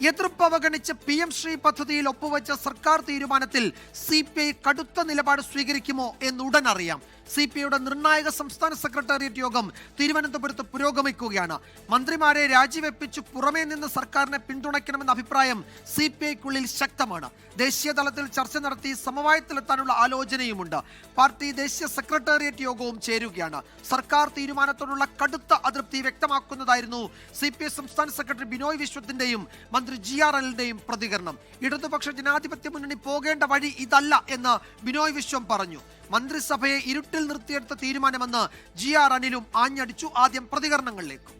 എതിർപ്പ് അവഗണിച്ച് P M Shri പദ്ധതിയിൽ ഒപ്പുവെച്ച സർക്കാർ തീരുമാനത്തിൽ സി പി ഐ കടുത്ത നിലപാട് സ്വീകരിക്കുമോ എന്ന് ഉടൻ അറിയാം സി പി ഐയുടെ നിർണായക സംസ്ഥാന സെക്രട്ടേറിയറ്റ് യോഗം തിരുവനന്തപുരത്ത് പുരോഗമിക്കുകയാണ്. മന്ത്രിമാരെ രാജിവെപ്പിച്ചു പുറമേ നിന്ന് സർക്കാരിനെ പിന്തുണയ്ക്കണമെന്ന അഭിപ്രായം സി പി ഐക്കുള്ളിൽ ശക്തമാണ്. ദേശീയ തലത്തിൽ ചർച്ച നടത്തി സമവായത്തിലെത്താനുള്ള ആലോചനയുമുണ്ട്. പാർട്ടി ദേശീയ സെക്രട്ടേറിയറ്റ് യോഗവും ചേരുകയാണ്. സർക്കാർ തീരുമാനത്തോടുള്ള കടുത്ത അതൃപ്തി വ്യക്തമാക്കുന്നതായിരുന്നു സി സംസ്ഥാന സെക്രട്ടറി ബിനോയ് വിശ്വത്തിന്റെയും മന്ത്രി ജി ആർ എല്ലിന്റെയും പ്രതികരണം. ഇടതുപക്ഷ ജനാധിപത്യ മുന്നണി പോകേണ്ട വഴി ഇതല്ല എന്ന് ബിനോയ് വിശ്വം പറഞ്ഞു. മന്ത്രിസഭയെ ഇരുട്ടിൽ നിർത്തിയെടുത്ത തീരുമാനമെന്ന് ജി ആർ അനിലും ആഞ്ഞടിച്ചു ആദ്യം പ്രതികരണങ്ങളിലേക്ക്.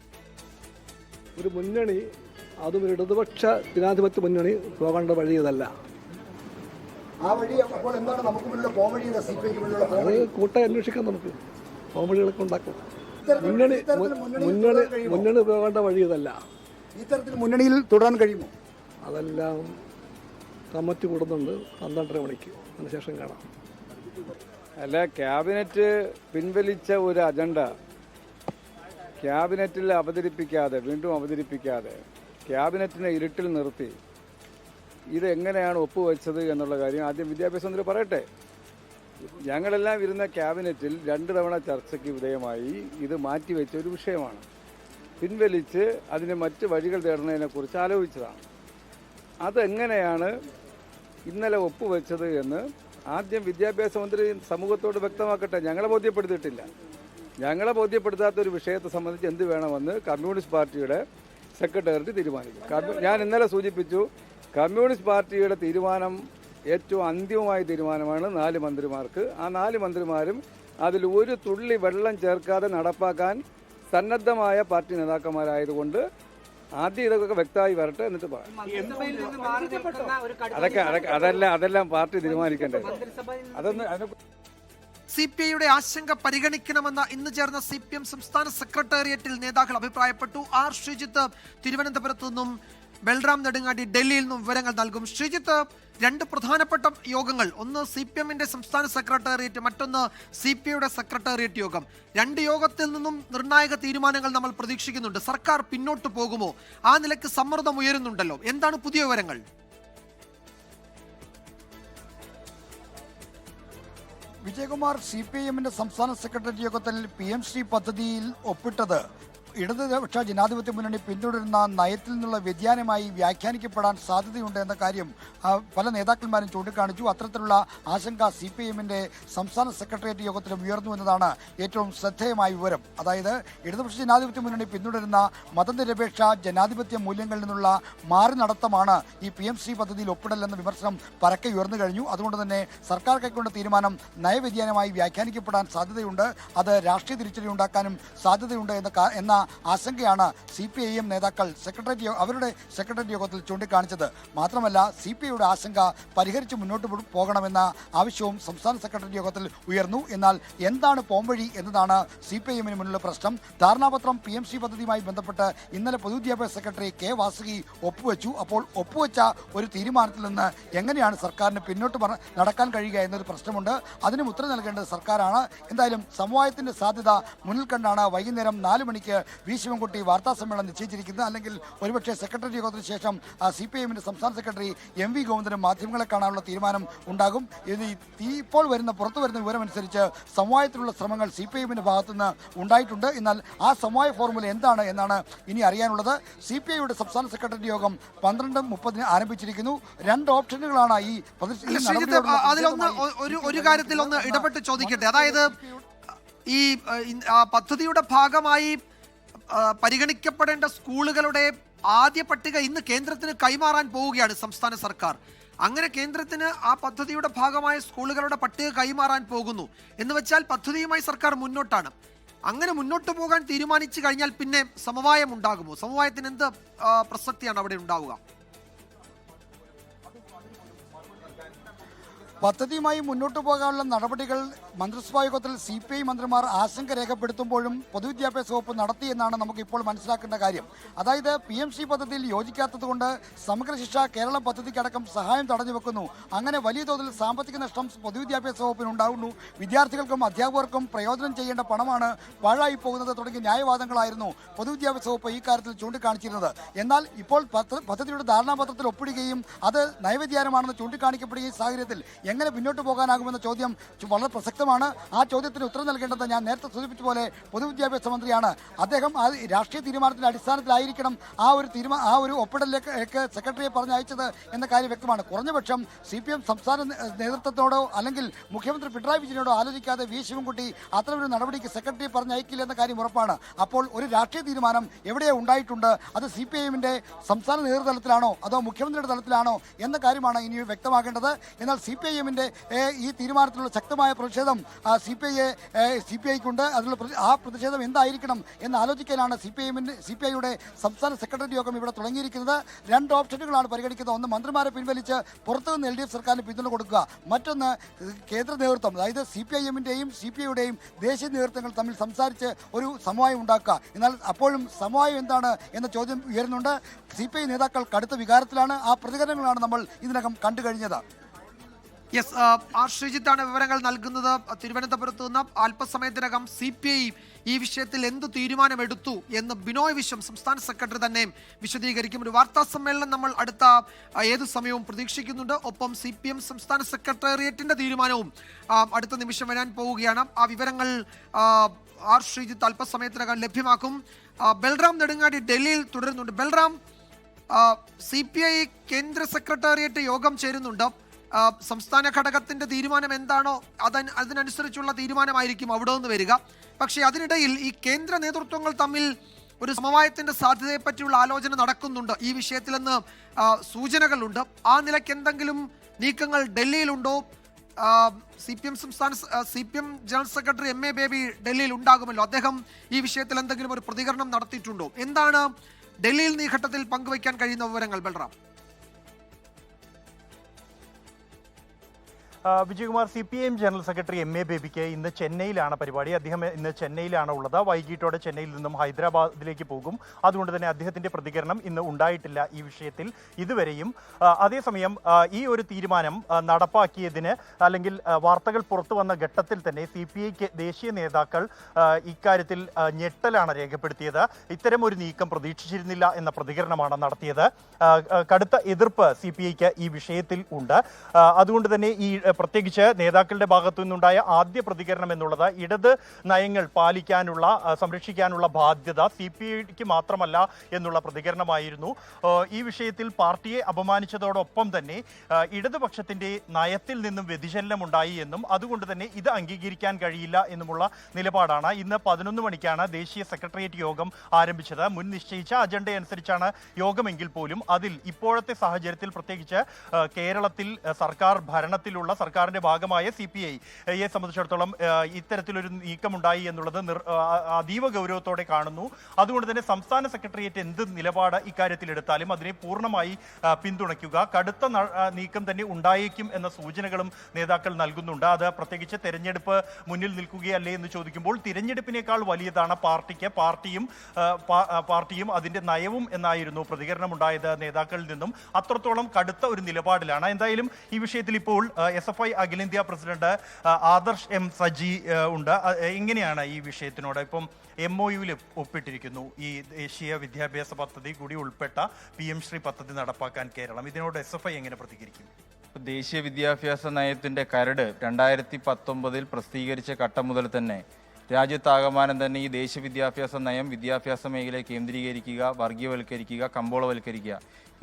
ഒരു മുന്നണി അതും ഒരു ഇടതുപക്ഷ ജനാധിപത്യ മുന്നണി പോകേണ്ട വഴി ഇതല്ല. ആ വഴി അപ്പോൾ എന്താണ് നമുക്ക് മുന്നിലുള്ള പോംവഴി സി പി ഐക്ക് അത് കൂട്ടായി അന്വേഷിക്കാം നമുക്ക്. പോംവഴികളൊക്കെ ഉണ്ടാക്കും. മുന്നണി മുന്നണി മുന്നണി പോകേണ്ട വഴി ഇതല്ല. ഇത്തരത്തിൽ മുന്നണിയിൽ തുടരാൻ കഴിയുമോ? അതെല്ലാം കമ്മിറ്റി കൂടുന്നുണ്ട് പന്ത്രണ്ടര മണിക്ക്. അതിനുശേഷം കാണാം. അല്ല ക്യാബിനറ്റ് പിൻവലിച്ച ഒരു അജണ്ട. ക്യാബിനറ്റിൽ അവതരിപ്പിക്കാതെ വീണ്ടും അവതരിപ്പിക്കാതെ ക്യാബിനറ്റിനെ ഇരുട്ടിൽ നിർത്തി. ഇതെങ്ങനെയാണ് ഒപ്പുവെച്ചത് എന്നുള്ള കാര്യം ആദ്യം വിദ്യാഭ്യാസ മന്ത്രി പറയട്ടെ. ഞങ്ങളെല്ലാം ഇരുന്ന ക്യാബിനറ്റിൽ രണ്ട് തവണ ചർച്ചയ്ക്ക് വിധേയമായി ഇത് മാറ്റിവെച്ച ഒരു വിഷയമാണ്. പിൻവലിച്ച് അതിന് മറ്റ് വഴികൾ തേടുന്നതിനെക്കുറിച്ച് ആലോചിച്ചതാണ്. അതെങ്ങനെയാണ് ഇന്നലെ ഒപ്പുവെച്ചത് എന്ന് ആദ്യം വിദ്യാഭ്യാസ മന്ത്രി സമൂഹത്തോട് വ്യക്തമാക്കട്ടെ. ഞങ്ങളെ ബോധ്യപ്പെടുത്തിയിട്ടില്ല. ഞങ്ങളെ ബോധ്യപ്പെടുത്താത്ത ഒരു വിഷയത്തെ സംബന്ധിച്ച് എന്ത് വേണമെന്ന് കമ്മ്യൂണിസ്റ്റ് പാർട്ടിയുടെ സെക്രട്ടേറിയറ്റ് തീരുമാനിക്കും ഞാൻ ഇന്നലെ സൂചിപ്പിച്ചു കമ്മ്യൂണിസ്റ്റ് പാർട്ടിയുടെ തീരുമാനം ഏറ്റവും അന്തിമമായ തീരുമാനമാണ് നാല് മന്ത്രിമാർക്ക്. ആ നാല് മന്ത്രിമാരും അതിൽ ഒരു തുള്ളി വെള്ളം ചേർക്കാതെ നടപ്പാക്കാൻ സന്നദ്ധമായ പാർട്ടി നേതാക്കന്മാരായതുകൊണ്ട് ആദ്യം ഇതൊക്കെ വ്യക്തമായി വരട്ടെ എന്നിട്ട് പറയാം. അതൊക്കെ അതൊക്കെ അതെല്ലാം അതെല്ലാം പാർട്ടി തീരുമാനിക്കേണ്ടത് അതൊന്ന് സി പി ഐയുടെ ആശങ്ക പരിഗണിക്കണമെന്ന ഇന്ന് ചേർന്ന സി പി എം സംസ്ഥാന സെക്രട്ടേറിയറ്റിൽ നേതാക്കൾ അഭിപ്രായപ്പെട്ടു. ആർ ശ്രീജിത്ത് തിരുവനന്തപുരത്തു നിന്നും ബൽറാം നെടുങ്ങാടി ഡൽഹിയിൽ നിന്നും വിവരങ്ങൾ നൽകും. ശ്രീജിത്ത് രണ്ട് പ്രധാനപ്പെട്ട യോഗങ്ങൾ. ഒന്ന് സി പി എമ്മിന്റെ സംസ്ഥാന സെക്രട്ടേറിയറ്റ് മറ്റൊന്ന് സി പി ഐയുടെ സെക്രട്ടേറിയറ്റ് യോഗം. രണ്ട് യോഗത്തിൽ നിന്നും നിർണായക തീരുമാനങ്ങൾ നമ്മൾ പ്രതീക്ഷിക്കുന്നുണ്ട്. സർക്കാർ പിന്നോട്ട് പോകുമോ? ആ നിലയ്ക്ക് സമ്മർദ്ദം ഉയരുന്നുണ്ടല്ലോ. എന്താണ് പുതിയ വിവരങ്ങൾ? വിജയകുമാർ സി പി എമ്മിന്റെ സംസ്ഥാന സെക്രട്ടേറിയറ്റ് യോഗത്തിൽ പി എം ശ്രീ പദ്ധതിയിൽ ഒപ്പിട്ടത് ഇടതുപക്ഷ ജനാധിപത്യ മുന്നണി പിന്തുടരുന്ന നയത്തിൽ നിന്നുള്ള വ്യതിയാനമായി വ്യാഖ്യാനിക്കപ്പെടാൻ സാധ്യതയുണ്ട് എന്ന കാര്യം പല നേതാക്കന്മാരും ചൂണ്ടിക്കാണിച്ചു. അത്തരത്തിലുള്ള ആശങ്ക സി പി എമ്മിന്റെ സംസ്ഥാന സെക്രട്ടേറിയറ്റ് യോഗത്തിലും ഉയർന്നു എന്നതാണ് ഏറ്റവും ശ്രദ്ധേയമായ വിവരം. അതായത് ഇടതുപക്ഷ ജനാധിപത്യ മുന്നണി പിന്തുടരുന്ന മതനിരപേക്ഷ ജനാധിപത്യ മൂല്യങ്ങളിൽ നിന്നുള്ള മാറി നടത്തമാണ് ഈ പി എം സി പദ്ധതിയിൽ ഒപ്പിടലെന്ന വിമർശനം പരക്കെ ഉയർന്നു കഴിഞ്ഞു. അതുകൊണ്ട് തന്നെ സർക്കാർ കൈക്കൊണ്ട തീരുമാനം നയവ്യതിയാനമായി വ്യാഖ്യാനിക്കപ്പെടാൻ സാധ്യതയുണ്ട്. അത് രാഷ്ട്രീയ തിരിച്ചടി ഉണ്ടാക്കാനും സാധ്യതയുണ്ട് എന്ന എന്ന ആശങ്കയാണ് സി പി ഐ എം നേതാക്കൾ സെക്രട്ടേറിയറ്റ് അവരുടെ സെക്രട്ടേറിയറ്റ് യോഗത്തിൽ ചൂണ്ടിക്കാണിച്ചത്. മാത്രമല്ല സി പി ഐയുടെ ആശങ്ക പരിഹരിച്ച് മുന്നോട്ട് പോകണമെന്ന ആവശ്യവും സംസ്ഥാന സെക്രട്ടേറിയറ്റ് യോഗത്തിൽ ഉയർന്നു. എന്നാൽ എന്താണ് പോംവഴി എന്നതാണ് സി പി ഐ എമ്മിന് മുന്നിലുള്ള പ്രശ്നം. ധാരണാപത്രം പി എം സി പദ്ധതിയുമായി ബന്ധപ്പെട്ട് ഇന്നലെ പൊതുവിദ്യാഭ്യാസ സെക്രട്ടറി കെ വാസുകി ഒപ്പുവെച്ചു. അപ്പോൾ ഒപ്പുവെച്ച ഒരു തീരുമാനത്തിൽ നിന്ന് എങ്ങനെയാണ് സർക്കാരിന് പിന്നോട്ട് നടക്കാൻ കഴിയുക എന്നൊരു പ്രശ്നമുണ്ട്. അതിന് ഉത്തരം നൽകേണ്ടത് സർക്കാരാണ്. എന്തായാലും സമവായത്തിന്റെ സാധ്യത മുന്നിൽ കണ്ടാണ് വൈകുന്നേരം നാല് മണിക്ക് വി ശിവൻകുട്ടി വാർത്താ സമ്മേളനം നിശ്ചയിച്ചിരിക്കുന്നത് അല്ലെങ്കിൽ ഒരുപക്ഷെ സെക്രട്ടറി യോഗത്തിന് ശേഷം സി പി എമ്മിന്റെ സംസ്ഥാന സെക്രട്ടറി എം വി ഗോവിന്ദനും മാധ്യമങ്ങളെ കാണാനുള്ള തീരുമാനം ഉണ്ടാകും. ഇത് ഇപ്പോൾ വരുന്ന പുറത്തു വരുന്ന വിവരമനുസരിച്ച് സമവായത്തിലുള്ള ശ്രമങ്ങൾ സി പി എമ്മിന്റെ ഭാഗത്തുനിന്ന് ഉണ്ടായിട്ടുണ്ട്. എന്നാൽ ആ സമവായ ഫോർമുല എന്താണ് എന്നാണ് ഇനി അറിയാനുള്ളത്. സി പി ഐയുടെ സംസ്ഥാന സെക്രട്ടറി യോഗം പന്ത്രണ്ട് മുപ്പതിന് ആരംഭിച്ചിരിക്കുന്നു. രണ്ട് ഓപ്ഷനുകളാണ് ഈ അതിലൊന്ന് ഒരു ഒരു കാര്യത്തിൽ ഒന്ന് ഇടപെട്ട് ചോദിക്കട്ടെ. അതായത് ഈ പദ്ധതിയുടെ ഭാഗമായി പരിഗണിക്കപ്പെടേണ്ട സ്കൂളുകളുടെ ആദ്യ പട്ടിക ഇന്ന് കേന്ദ്രത്തിന് കൈമാറാൻ പോവുകയാണ് സംസ്ഥാന സർക്കാർ. അങ്ങനെ കേന്ദ്രത്തിന് ആ പദ്ധതിയുടെ ഭാഗമായ സ്കൂളുകളുടെ പട്ടിക കൈമാറാൻ പോകുന്നു. എന്ന് വെച്ചാൽ പദ്ധതിയുമായി സർക്കാർ മുന്നോട്ടാണ്. അങ്ങനെ മുന്നോട്ട് പോകാൻ തീരുമാനിച്ചു കഴിഞ്ഞാൽ പിന്നെ സമവായം ഉണ്ടാകുമോ? സമവായത്തിന് എന്ത് പ്രസക്തിയാണ് അവിടെ ഉണ്ടാവുക? പദ്ധതിയുമായി മുന്നോട്ട് പോകാനുള്ള നടപടികൾ മന്ത്രിസഭാ യോഗത്തിൽ സി പി ഐ മന്ത്രിമാർ ആശങ്ക രേഖപ്പെടുത്തുമ്പോഴും പൊതുവിദ്യാഭ്യാസ വകുപ്പ് നടത്തിയെന്നാണ് നമുക്കിപ്പോൾ മനസ്സിലാക്കേണ്ട കാര്യം. അതായത് പി എം സി പദ്ധതിയിൽ യോജിക്കാത്തതുകൊണ്ട് സമഗ്ര ശിക്ഷ കേരളം പദ്ധതിക്കടക്കം സഹായം തടഞ്ഞു വെക്കുന്നു. അങ്ങനെ വലിയ തോതിൽ സാമ്പത്തിക നഷ്ടം പൊതുവിദ്യാഭ്യാസ വകുപ്പിന് ഉണ്ടാകുന്നു വിദ്യാർത്ഥികൾക്കും അധ്യാപകർക്കും പ്രയോജനം ചെയ്യേണ്ട പണമാണ് പാഴായി പോകുന്നത് തുടങ്ങിയ ന്യായവാദങ്ങളായിരുന്നു പൊതുവിദ്യാഭ്യാസ വകുപ്പ് ഈ കാര്യത്തിൽ ചൂണ്ടിക്കാണിച്ചിരുന്നത്. എന്നാൽ ഇപ്പോൾ പദ്ധതിയുടെ ധാരണാപത്രത്തിൽ ഒപ്പിടുകയും അത് നയവ്യതിയാനമാണെന്ന് ചൂണ്ടിക്കാണിക്കപ്പെടുകയും സാഹചര്യത്തിൽ എങ്ങനെ മുന്നോട്ട് പോകാനാകുമെന്ന ചോദ്യം വളരെ വളരെ പ്രസക്തമാണ് ആ ചോദ്യത്തിന് ഉത്തരം നൽകേണ്ടത് ഞാൻ നേരത്തെ സൂചിപ്പിച്ച പോലെ പൊതുവിദ്യാഭ്യാസ മന്ത്രിയാണ്. അദ്ദേഹം ആ രാഷ്ട്രീയ തീരുമാനത്തിന്റെ അടിസ്ഥാനത്തിലായിരിക്കണം ആ ഒരു തീരുമാനം ആ ഒരു ഒപ്പിടലിലേക്ക് സെക്രട്ടറിയെ പറഞ്ഞയച്ചത് എന്ന കാര്യം വ്യക്തമാണ്. കുറഞ്ഞപക്ഷം സി പി എം സംസ്ഥാന നേതൃത്വത്തോടോ അല്ലെങ്കിൽ മുഖ്യമന്ത്രി പിണറായി വിജയനോടോ ആലോചിക്കാതെ വി ശിവൻകുട്ടി അത്തരമൊരു നടപടിക്ക് സെക്രട്ടറിയെ പറഞ്ഞയക്കില്ല എന്ന കാര്യം ഉറപ്പാണ്. അപ്പോൾ ഒരു രാഷ്ട്രീയ തീരുമാനം എവിടെ ഉണ്ടായിട്ടുണ്ട്. അത് സി പി ഐഎമ്മിന്റെ സംസ്ഥാന നേതൃതലത്തിലാണോ അതോ മുഖ്യമന്ത്രിയുടെ തലത്തിലാണോ എന്ന കാര്യമാണ് ഇനി വ്യക്തമാക്കേണ്ടത്. എന്നാൽ സി പി ഐ ഈ തീരുമാനത്തിലുള്ള ശക്തമായ പ്രതിഷേധം സി പി ഐയെ സി പി ഐക്കുണ്ട്. അതിലുള്ള ആ പ്രതിഷേധം എന്തായിരിക്കണം എന്ന് ആലോചിക്കാനാണ് സി പി ഐമിന്റെ സി പി ഐയുടെ സംസ്ഥാന സെക്രട്ടറി യോഗം ഇവിടെ തുടങ്ങിയിരിക്കുന്നത്. രണ്ട് ഓപ്ഷനുകളാണ് പരിഗണിക്കുന്നത്. ഒന്ന് മന്ത്രിമാരെ പിൻവലിച്ച് പുറത്തുനിന്ന് എൽ ഡി എഫ് സർക്കാരിന് പിന്തുണ കൊടുക്കുക. മറ്റൊന്ന് കേന്ദ്ര നേതൃത്വം അതായത് സി പി ഐ എമ്മിന്റെയും സി പി ഐയുടെയും ദേശീയ നേതൃത്വങ്ങൾ തമ്മിൽ സംസാരിച്ച് ഒരു സമവായം ഉണ്ടാക്കുക. എന്നാൽ അപ്പോഴും സമവായം എന്താണ് എന്ന ചോദ്യം ഉയരുന്നുണ്ട്. സി പി ഐ നേതാക്കൾ കടുത്ത വികാരത്തിലാണ് ആ പ്രതികരണങ്ങളാണ് നമ്മൾ ഇതിനകം കണ്ടു കഴിഞ്ഞത് യെസ് ആർ ശ്രീജിത്താണ് വിവരങ്ങൾ നൽകുന്നത്. തിരുവനന്തപുരത്ത് നിന്ന് അല്പസമയത്തിനകം സി പി ഐ ഈ വിഷയത്തിൽ എന്ത് തീരുമാനമെടുത്തു എന്ന് ബിനോയ് വിശ്വം സംസ്ഥാന സെക്രട്ടറി തന്നെ വിശദീകരിക്കും. ഒരു വാർത്താ സമ്മേളനം നമ്മൾ അടുത്ത ഏത് സമയവും പ്രതീക്ഷിക്കുന്നുണ്ട്. ഒപ്പം സി പി എം സംസ്ഥാന സെക്രട്ടേറിയറ്റിന്റെ തീരുമാനവും അടുത്ത നിമിഷം വരാൻ പോവുകയാണ്. ആ വിവരങ്ങൾ ആർ ശ്രീജിത്ത് അല്പസമയത്തിനകം ലഭ്യമാക്കും. ബൽറാം നെടുങ്ങാടി ഡൽഹിയിൽ തുടരുന്നുണ്ട്. ബൽറാം സി പി ഐ കേന്ദ്ര സെക്രട്ടേറിയറ്റ് യോഗം ചേരുന്നുണ്ട്. സംസ്ഥാന ഘടകത്തിന്റെ തീരുമാനം എന്താണോ അതൻ അതിനനുസരിച്ചുള്ള തീരുമാനമായിരിക്കും അവിടെ നിന്ന് വരിക. പക്ഷേ അതിനിടയിൽ ഈ കേന്ദ്ര നേതൃത്വങ്ങൾ തമ്മിൽ ഒരു സമവായത്തിന്റെ സാധ്യതയെ പറ്റിയുള്ള ആലോചന നടക്കുന്നുണ്ട്. ഈ വിഷയത്തിൽ നിന്ന് സൂചനകളുണ്ട്. ആ നിലയ്ക്ക് എന്തെങ്കിലും നീക്കങ്ങൾ ഡൽഹിയിലുണ്ടോ? സി പി എം സംസ്ഥാന C P M general secretary M A Baby ഡൽഹിയിൽ ഉണ്ടാകുമല്ലോ. അദ്ദേഹം ഈ വിഷയത്തിൽ എന്തെങ്കിലും ഒരു പ്രതികരണം നടത്തിയിട്ടുണ്ടോ? എന്താണ് ഡൽഹിയിൽ ഈ ഘട്ടത്തിൽ പങ്കുവയ്ക്കാൻ കഴിയുന്ന വിവരങ്ങൾ Balram? Vijayakumar C P M general secretary M A ബേബിക്ക് ഇന്ന് ചെന്നൈയിലാണ് പരിപാടി. അദ്ദേഹം ഇന്ന് ചെന്നൈയിലാണ് ഉള്ളത്. വൈകിട്ടോടെ ചെന്നൈയിൽ നിന്നും ഹൈദരാബാദിലേക്ക് പോകും. അതുകൊണ്ട് തന്നെ അദ്ദേഹത്തിന്റെ പ്രതികരണം ഇന്ന് ഉണ്ടായിട്ടില്ല ഈ വിഷയത്തിൽ ഇതുവരെയും. അതേസമയം ഈ ഒരു തീരുമാനം നടപ്പാക്കിയതിന് അല്ലെങ്കിൽ വാർത്തകൾ പുറത്തു വന്ന ഘട്ടത്തിൽ തന്നെ സി പി ഐക്ക് ദേശീയ നേതാക്കൾ ഇക്കാര്യത്തിൽ ഞെട്ടലാണ് രേഖപ്പെടുത്തിയത്. ഇത്തരം ഒരു നീക്കം പ്രതീക്ഷിച്ചിരുന്നില്ല എന്ന പ്രതികരണമാണ് നടത്തിയത്. കടുത്ത എതിർപ്പ് സി പി ഐക്ക് ഈ വിഷയത്തിൽ ഉണ്ട്. അതുകൊണ്ട് തന്നെ ഈ പ്രത്യേകിച്ച് നേതാക്കളുടെ ഭാഗത്തു നിന്നുണ്ടായ ആദ്യ പ്രതികരണം എന്നുള്ളത് ഇടത് നയങ്ങൾ പാലിക്കാനുള്ള സംരക്ഷിക്കാനുള്ള ബാധ്യത സി പി ഐക്ക് മാത്രമല്ല എന്നുള്ള പ്രതികരണമായിരുന്നു. ഈ വിഷയത്തിൽ പാർട്ടിയെ അപമാനിച്ചതോടൊപ്പം തന്നെ ഇടതുപക്ഷത്തിന്റെ നയത്തിൽ നിന്നും വ്യതിചലനം ഉണ്ടായി എന്നും അതുകൊണ്ട് തന്നെ ഇത് അംഗീകരിക്കാൻ കഴിയില്ല എന്നുമുള്ള നിലപാടാണ് ഇന്ന് പതിനൊന്ന് മണിക്കാണ് ദേശീയ സെക്രട്ടേറിയറ്റ് യോഗം ആരംഭിച്ചത്. മുൻ നിശ്ചയിച്ച അജണ്ട അനുസരിച്ചാണ് യോഗമെങ്കിൽ പോലും അതിൽ ഇപ്പോഴത്തെ സാഹചര്യത്തിൽ പ്രത്യേകിച്ച് കേരളത്തിൽ സർക്കാർ ഭരണത്തിലുള്ള സർക്കാരിന്റെ ഭാഗമായ സി പി ഐയെ സംബന്ധിച്ചിടത്തോളം ഇത്തരത്തിലൊരു നീക്കമുണ്ടായി എന്നുള്ളത് അതീവ ഗൗരവത്തോടെ കാണുന്നു. അതുകൊണ്ട് തന്നെ സംസ്ഥാന സെക്രട്ടേറിയറ്റ് എന്ത് നിലപാട് ഇക്കാര്യത്തിൽ എടുത്താലും അതിനെ പൂർണമായി പിന്തുണയ്ക്കുക. കടുത്ത നീക്കം തന്നെ ഉണ്ടായേക്കും എന്ന സൂചനകളും നേതാക്കൾ നൽകുന്നുണ്ട്. അത് പ്രത്യേകിച്ച് തെരഞ്ഞെടുപ്പ് മുന്നിൽ നിൽക്കുകയല്ലേ എന്ന് ചോദിക്കുമ്പോൾ തിരഞ്ഞെടുപ്പിനേക്കാൾ വലിയതാണ് പാർട്ടിക്ക്. പാർട്ടിയും പാർട്ടിയും അതിന്റെ നയവും എന്നായിരുന്നു പ്രതികരണം ഉണ്ടായത് നേതാക്കളിൽ നിന്നും. അത്രത്തോളം കടുത്ത ഒരു നിലപാടിലാണ്. എന്തായാലും ഈ വിഷയത്തിൽ ഇപ്പോൾ എസ് എഫ് ഐ അഖിലേന്ത്യാ പ്രസിഡന്റ് ആദർശ് എം സജി ഉണ്ട്. എങ്ങനെയാണ് ഈ വിഷയത്തിനോട് ഇപ്പം എം ഒ യുവിൽ ഒപ്പിട്ടിരിക്കുന്നു ഈ ദേശീയ വിദ്യാഭ്യാസ പദ്ധതി കൂടി ഉൾപ്പെട്ട പി എം ശ്രീ പദ്ധതി നടപ്പാക്കാൻ കേരളം. ഇതിനോട് എസ് എഫ് ഐ എങ്ങനെ പ്രതികരിക്കും? ദേശീയ വിദ്യാഭ്യാസ നയത്തിന്റെ കരട് രണ്ടായിരത്തി പത്തൊമ്പതിൽ പ്രസിദ്ധീകരിച്ച ഘട്ടം മുതൽ തന്നെ രാജ്യത്താകമാനം തന്നെ ഈ ദേശീയ വിദ്യാഭ്യാസ നയം വിദ്യാഭ്യാസ മേഖലയെ കേന്ദ്രീകരിക്കുക വർഗീയവൽക്കരിക്കുക കമ്പോളവൽക്കരിക്കുക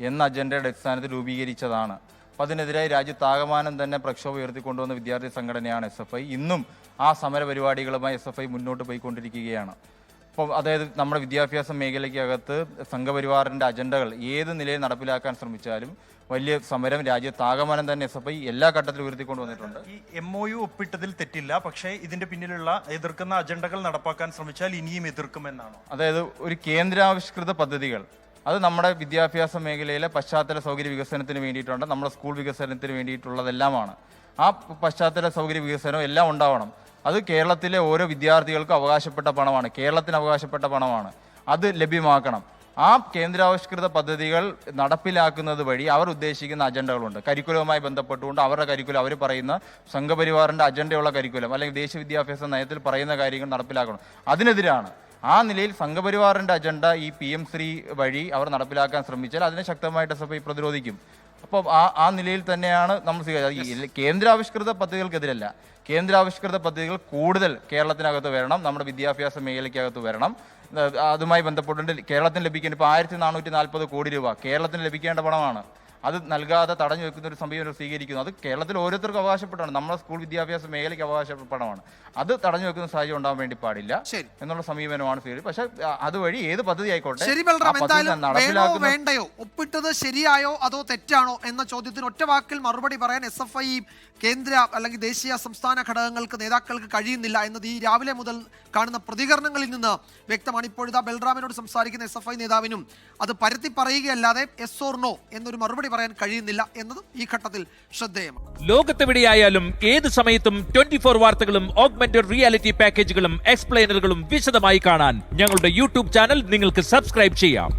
എന്ന അജണ്ടയുടെ അടിസ്ഥാനത്തിൽ രൂപീകരിച്ചതാണ്. അപ്പം അതിനെതിരായി രാജ്യത്താകമാനം തന്നെ പ്രക്ഷോഭം ഉയർത്തിക്കൊണ്ടുവന്ന വിദ്യാർത്ഥി സംഘടനയാണ് എസ് എഫ് ഐ. ഇന്നും ആ സമര പരിപാടികളുമായി എസ് എഫ് ഐ മുന്നോട്ട് പോയിക്കൊണ്ടിരിക്കുകയാണ്. അപ്പോൾ അതായത് നമ്മുടെ വിദ്യാഭ്യാസ മേഖലയ്ക്കകത്ത് സംഘപരിവാറിന്റെ അജണ്ടകൾ ഏത് നിലയിൽ നടപ്പിലാക്കാൻ ശ്രമിച്ചാലും വലിയ സമരം രാജ്യത്താകമാനം തന്നെ എസ് എഫ് ഐ എല്ലാ ഘട്ടത്തിലും ഉയർത്തിക്കൊണ്ട് വന്നിട്ടുണ്ട്. ഈ എം ഒ യു ഒപ്പിട്ടതിൽ തെറ്റില്ല. പക്ഷേ ഇതിന്റെ പിന്നിലുള്ള എതിർക്കുന്ന അജണ്ടകൾ നടപ്പാക്കാൻ ശ്രമിച്ചാൽ ഇനിയും എതിർക്കുമെന്നാണ്? അതായത് ഒരു കേന്ദ്രാവിഷ്കൃത പദ്ധതികൾ അത് നമ്മുടെ വിദ്യാഭ്യാസ മേഖലയിലെ പശ്ചാത്തല സൗകര്യ വികസനത്തിന് വേണ്ടിയിട്ടുണ്ട്. നമ്മുടെ സ്കൂൾ വികസനത്തിന് വേണ്ടിയിട്ടുള്ളതെല്ലാമാണ്. ആ പശ്ചാത്തല സൗകര്യ വികസനം എല്ലാം ഉണ്ടാവണം. അത് കേരളത്തിലെ ഓരോ വിദ്യാർത്ഥികൾക്കും അവകാശപ്പെട്ട പണമാണ്. കേരളത്തിന് അവകാശപ്പെട്ട പണമാണ്. അത് ലഭ്യമാക്കണം. ആ കേന്ദ്രാവിഷ്കൃത പദ്ധതികൾ നടപ്പിലാക്കുന്നത് വഴി അവർ ഉദ്ദേശിക്കുന്ന അജണ്ടകളുണ്ട്. കരിക്കുലവുമായി ബന്ധപ്പെട്ടുകൊണ്ട് അവരുടെ കരിക്കുലം അവർ പറയുന്ന സംഘപരിവാറിന്റെ അജണ്ടയുള്ള കരിക്കുലം അല്ലെങ്കിൽ ദേശീയ വിദ്യാഭ്യാസ നയത്തിൽ പറയുന്ന കാര്യങ്ങൾ നടപ്പിലാക്കണം. അതിനെതിരാണ് ആ നിലയിൽ സംഘപരിവാറിന്റെ അജണ്ട ഈ പി എം ശ്രീ വഴി അവർ നടപ്പിലാക്കാൻ ശ്രമിച്ചാൽ അതിനെ ശക്തമായിട്ട് എസ് എഫ് ഐ പ്രതിരോധിക്കും. അപ്പോൾ ആ ആ നിലയിൽ തന്നെയാണ് നമ്മൾ സ്വീകരിച്ചത് കേന്ദ്രാവിഷ്കൃത പദ്ധതികൾക്കെതിരല്ല. കേന്ദ്രാവിഷ്കൃത പദ്ധതികൾ കൂടുതൽ കേരളത്തിനകത്ത് വരണം നമ്മുടെ വിദ്യാഭ്യാസ മേഖലയ്ക്കകത്ത് വരണം. അതുമായി ബന്ധപ്പെട്ടുകൊണ്ട് കേരളത്തിന് ലഭിക്കേണ്ട ഇപ്പോൾ ആയിരത്തി നാനൂറ്റി നാൽപ്പത് കോടി രൂപ കേരളത്തിന് ലഭിക്കേണ്ട പണമാണ്. അത് നൽകാതെ തടഞ്ഞു വെക്കുന്ന ഒരു സമീപനം സ്വീകരിക്കുന്നു. അത് കേരളത്തിൽ ഓരോരുത്തർക്കും അവകാശപ്പെട്ടാണ് നമ്മുടെ സ്കൂൾ വിദ്യാഭ്യാസ മേഖലയ്ക്ക് അവകാശപ്പെട്ട അത് തടഞ്ഞു വെക്കുന്ന സാഹചര്യം ഉണ്ടാകാൻ വേണ്ടി പാടില്ല എന്നുള്ള സമീപനമാണ് സ്വീകരിച്ചത് പക്ഷെ അതുവഴി ഏത് പദ്ധതി ആയിക്കോട്ടെ വേണ്ടയോ? ഒപ്പിട്ടത് ശരിയായോ അതോ തെറ്റാണോ എന്ന ചോദ്യത്തിന് ഒറ്റ വാക്കിൽ മറുപടി പറയാൻ എസ് എഫ് ഐ കേന്ദ്ര അല്ലെങ്കിൽ ദേശീയ സംസ്ഥാന ഘടകങ്ങൾക്ക് നേതാക്കൾക്ക് കഴിയുന്നില്ല എന്നത് ഈ രാവിലെ മുതൽ കാണുന്ന പ്രതികരണങ്ങളിൽ നിന്ന് വ്യക്തമാണ്. ഇപ്പോഴിതാ ബൽറാമിനോട് സംസാരിക്കുന്ന എസ് എഫ് ഐ നേതാവിനും അത് പരത്തി പറയുകയല്ലാതെ എസ് ഓർണോ എന്നൊരു മറുപടി പറയാൻ കഴിയുന്നില്ല എന്നതും ഈ ഘട്ടത്തിൽ ശ്രദ്ധേയമാണ്. ലോകത്തെവിടെയായാലും ഏത് സമയത്തും ട്വന്റി ഫോർ വാർത്തകളും ഓഗ്മെന്റഡ് റിയാലിറ്റി പാക്കേജുകളും എക്സ്പ്ലെയിനറുകളും വിശദമായി കാണാൻ ഞങ്ങളുടെ യൂട്യൂബ് ചാനൽ നിങ്ങൾക്ക് സബ്സ്ക്രൈബ് ചെയ്യാം.